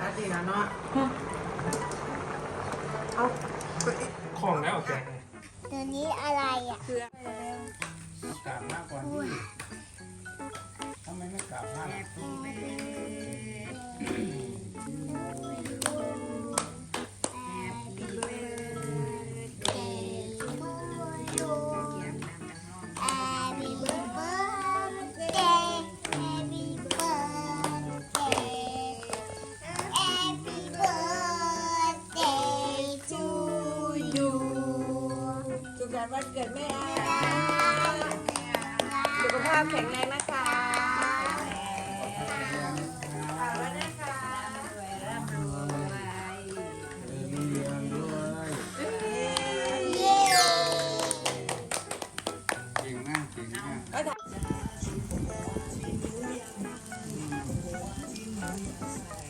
อาตีนะเนาะของแล้วแกตัวนี้อะไรอะก สุขสันต์วันเกิดแม่อาสุขภาพแข็งแรงนะคะฝากไว้นะคะรวยร่ำรวยมีเรื่องด้วยเย้เก่งมากเก่งมากเ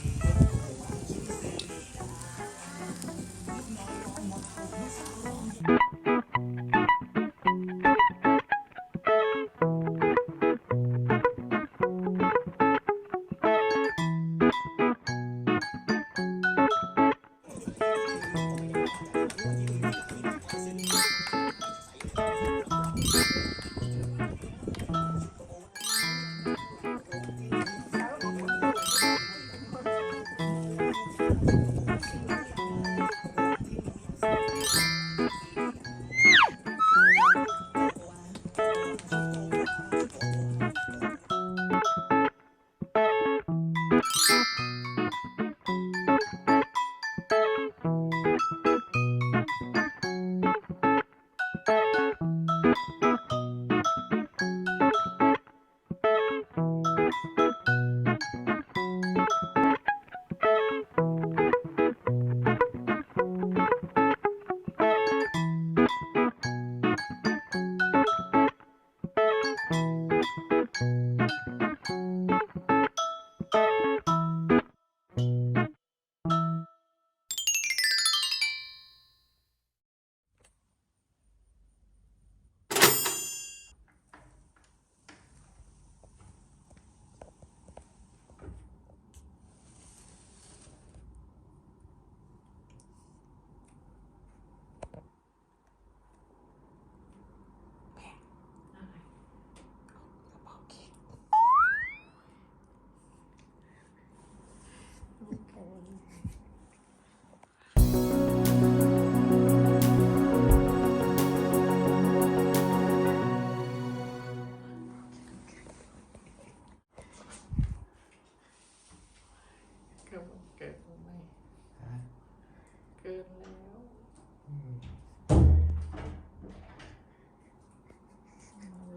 นแล้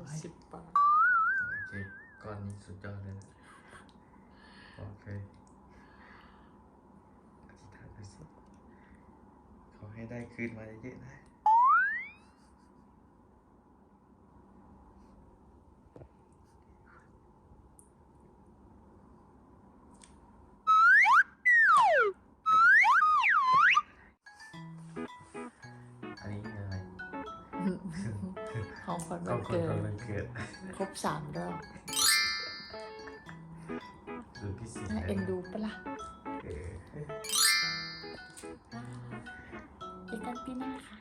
วสิบบาทโอเคก้อนนี้สุดยอดเลยนะโอเคอธิษฐานดูสิขอให้ได้คืนมาเยอะๆนะ ของขวัญต้วัองนคนเกิตอนดวันเกิด ครบสามรอบหรือพิเศษน่าเอ็นดูปะล่ะเออเจอกันปีหน้าค่ะ